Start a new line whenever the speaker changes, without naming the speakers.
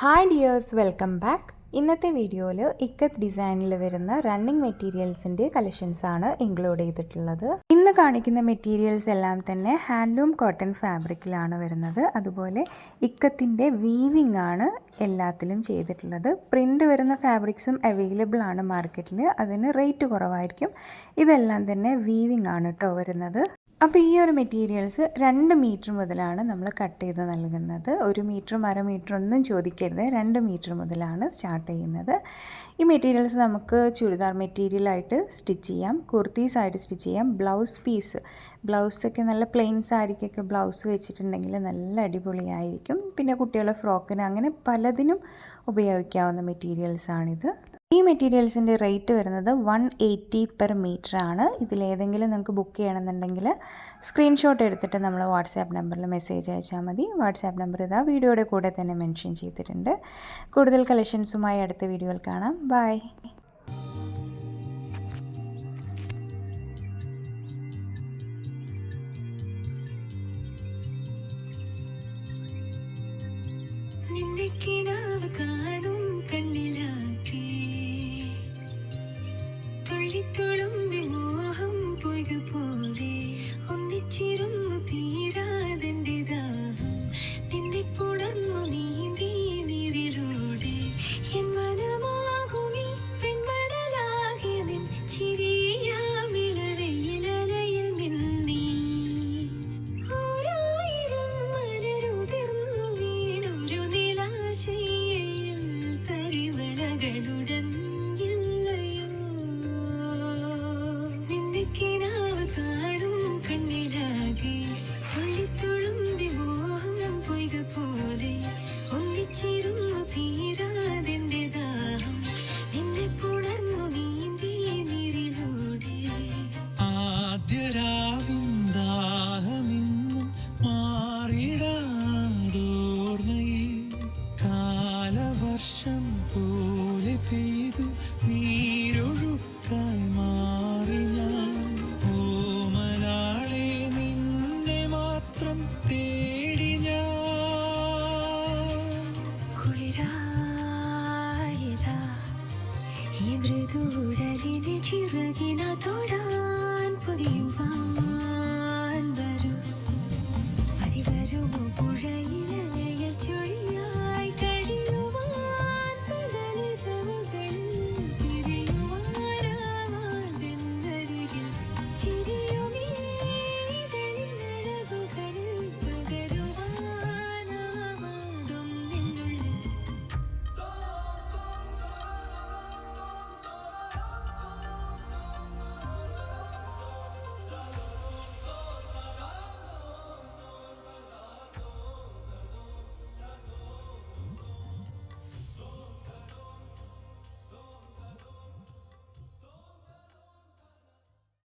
Hi dears welcome back ഇന്നത്തെ വീഡിയോയിൽ ഇക്കത്ത് ഡിസൈനിൽ വരുന്ന റണ്ണിങ് മെറ്റീരിയൽസിന്റെ ആണ് ഇൻക്ലൂഡ് ചെയ്തിട്ടുള്ളത്. ഇന്ന് കാണിക്കുന്ന മെറ്റീരിയൽസ് എല്ലാം തന്നെ ഹാൻഡ്ലൂം കോട്ടൺ ഫാബ്രിക്കിലാണ് വരുന്നത്. അതുപോലെ ഇക്കത്തിന്റെ വീവിംഗ് ആണ് എല്ലാത്തിലും ചെയ്തിട്ടുള്ളത്. പ്രിന്റ് വരുന്ന ഫാബ്രിക്സും അവൈലബിൾ ആണ് മാർക്കറ്റിൽ അതിന് റേറ്റ് കുറവായിരിക്കും. ഇതെല്ലാം തന്നെ വീവിംഗ് ആണ് കേട്ടോ വരുന്നത്. അപ്പോൾ ഈ ഒരു മെറ്റീരിയൽസ് രണ്ട് മീറ്റർ മുതലാണ് നമ്മൾ കട്ട് ചെയ്ത് നൽകുന്നത്. ഒരു മീറ്ററും അര മീറ്റർ ഒന്നും ചോദിക്കരുത്. രണ്ട് മീറ്റർ മുതലാണ് സ്റ്റാർട്ട് ചെയ്യുന്നത്. ഈ മെറ്റീരിയൽസ് നമുക്ക് ചുരിദാർ മെറ്റീരിയലായിട്ട് സ്റ്റിച്ച് ചെയ്യാം. കുർത്തീസായിട്ട് സ്റ്റിച്ച് ചെയ്യാം. Blouse piece. ബ്ലൗസൊക്കെ നല്ല പ്ലെയിൻ സാരിക്കൊക്കെ ബ്ലൗസ് വെച്ചിട്ടുണ്ടെങ്കിൽ നല്ല അടിപൊളിയായിരിക്കും. പിന്നെ കുട്ടികളുടെ ഫ്രോക്കിന് അങ്ങനെ പലതിനും ഉപയോഗിക്കാവുന്ന മെറ്റീരിയൽസാണിത് ഈ മെറ്റീരിയൽസിന്റെ റേറ്റ് വരുന്നത് വൺ എയ്റ്റി പെർ മീറ്റർ ആണ് ഇതിലേതെങ്കിലും നിങ്ങൾക്ക് ബുക്ക് ചെയ്യണമെന്നുണ്ടെങ്കിൽ സ്ക്രീൻഷോട്ട് എടുത്തിട്ട് നമ്മൾ വാട്സാപ്പ് നമ്പറിൽ മെസ്സേജ് അയച്ചാൽ മതി. വാട്സാപ്പ് നമ്പർ ഇതാ വീഡിയോയുടെ കൂടെ തന്നെ മെൻഷൻ ചെയ്തിട്ടുണ്ട്. കൂടുതൽ കളക്ഷൻസുമായി അടുത്ത വീഡിയോയിൽ കാണാം. ബൈ
തേടി ഞാൻ.
കുളിരായത. ഈ മൃദുടലിനെ ചിറകിന തൊഴാൻ പൊതിയും